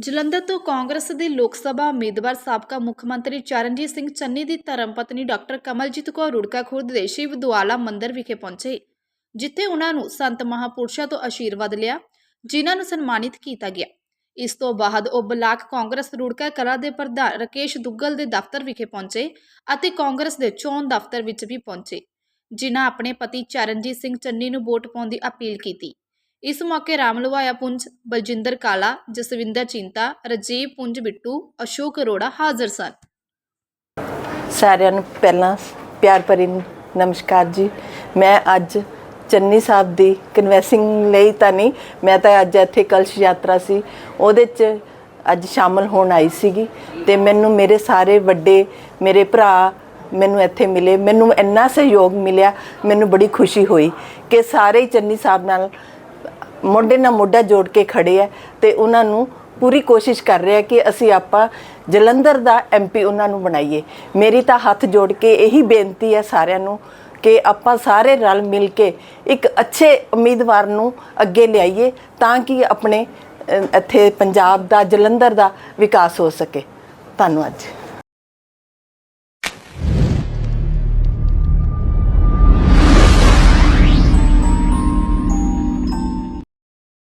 ਜਲੰਧਰ ਤੋਂ ਕਾਂਗਰਸ ਦੇ ਲੋਕ ਸਭਾ ਉਮੀਦਵਾਰ ਸਾਬਕਾ ਮੁੱਖ ਮੰਤਰੀ ਚਰਨਜੀਤ ਸਿੰਘ ਚੰਨੀ ਦੀ ਧਰਮ ਪਤਨੀ ਡਾਕਟਰ ਕਮਲਜੀਤ ਕੌਰ ਰੁੜਕਾ ਖੁਰਦ ਦੇ ਸ਼ਿਵ ਦੁਆਲਾ ਮੰਦਿਰ ਵਿਖੇ ਪਹੁੰਚੇ, ਜਿੱਥੇ ਉਹਨਾਂ ਨੂੰ ਸੰਤ ਮਹਾਪੁਰਸ਼ਾਂ ਤੋਂ ਆਸ਼ੀਰਵਾਦ ਲਿਆ, ਜਿਨ੍ਹਾਂ ਨੂੰ ਸਨਮਾਨਿਤ ਕੀਤਾ ਗਿਆ। ਇਸ ਤੋਂ ਬਾਅਦ ਉਹ ਬਲਾਕ ਕਾਂਗਰਸ ਰੁੜਕਾ ਕਲਾ ਦੇ ਪ੍ਰਧਾਨ ਰਕੇਸ਼ ਦੁੱਗਲ ਦੇ ਦਫ਼ਤਰ ਵਿਖੇ ਪਹੁੰਚੇ ਅਤੇ ਕਾਂਗਰਸ ਦੇ ਚੋਣ ਦਫ਼ਤਰ ਵਿੱਚ ਵੀ ਪਹੁੰਚੇ, ਜਿਨ੍ਹਾਂ ਆਪਣੇ ਪਤੀ ਚਰਨਜੀਤ ਸਿੰਘ ਚੰਨੀ ਨੂੰ ਵੋਟ ਪਾਉਣ ਦੀ ਅਪੀਲ ਕੀਤੀ। ਇਸ ਮੌਕੇ ਰਾਮ ਲਵਾਇਆ ਪੁੰਜ, ਬਲਜਿੰਦਰ ਕਾਲਾ, ਜਸਵਿੰਦਰ ਚਿੰਤਾ, ਰਜੀਵ ਪੁੰਜ ਬਿੱਟੂ, ਅਸ਼ੋਕ ਅਰੋੜਾ ਹਾਜ਼ਰ ਸਨ। ਸਾਰਿਆਂ ਨੂੰ ਪਹਿਲਾਂ ਪਿਆਰ ਭਰੀ ਨਮਸਕਾਰ ਜੀ। ਮੈਂ ਅੱਜ ਚੰਨੀ ਸਾਹਿਬ ਦੀ ਕਨਵੈਸਿੰਗ ਲਈ ਤਾਂ ਨਹੀਂ, ਮੈਂ ਤਾਂ ਅੱਜ ਇੱਥੇ ਕਲਸ਼ ਯਾਤਰਾ ਸੀ। ਉਹਦੇ 'ਚ ਅੱਜ ਸ਼ਾਮਲ ਹੋਣ ਆਈ ਸੀਗੀ ਤੇ ਮੈਨੂੰ ਮੇਰੇ ਸਾਰੇ ਵੱਡੇ, ਮੇਰੇ ਭਰਾ ਮੈਨੂੰ ਇੱਥੇ ਮਿਲੇ। ਮੈਨੂੰ ਇੰਨਾ ਸਹਿਯੋਗ ਮਿਲਿਆ, ਮੈਨੂੰ ਬੜੀ ਖੁਸ਼ੀ ਹੋਈ ਕਿ ਸਾਰੇ ਹੀ ਚੰਨੀ ਸਾਹਿਬ ਨਾਲ ਮੋਢੇ ਨਾਲ ਮੋਢਾ ਜੋੜ ਕੇ ਖੜੇ ਹੈ ਤੇ ਉਹਨਾਂ ਨੂੰ ਪੂਰੀ ਕੋਸ਼ਿਸ਼ ਕਰ ਰਿਹਾ ਕਿ ਅਸੀਂ ਆਪਾਂ ਜਲੰਧਰ ਦਾ ਐਮਪੀ ਉਹਨਾਂ ਨੂੰ ਬਣਾਈਏ। ਮੇਰੀ ਤਾਂ ਹੱਥ ਜੋੜ ਕੇ ਇਹੀ ਬੇਨਤੀ ਹੈ ਸਾਰਿਆਂ ਨੂੰ ਕਿ ਆਪਾਂ ਸਾਰੇ ਰਲ ਮਿਲ ਕੇ ਇੱਕ ਅੱਛੇ ਉਮੀਦਵਾਰ ਨੂੰ ਅੱਗੇ ਲਿਆਈਏ ਤਾਂ ਕਿ ਆਪਣੇ ਇੱਥੇ ਪੰਜਾਬ ਦਾ, ਜਲੰਧਰ ਦਾ ਵਿਕਾਸ ਹੋ ਸਕੇ। ਧੰਨਵਾਦ ਜੀ।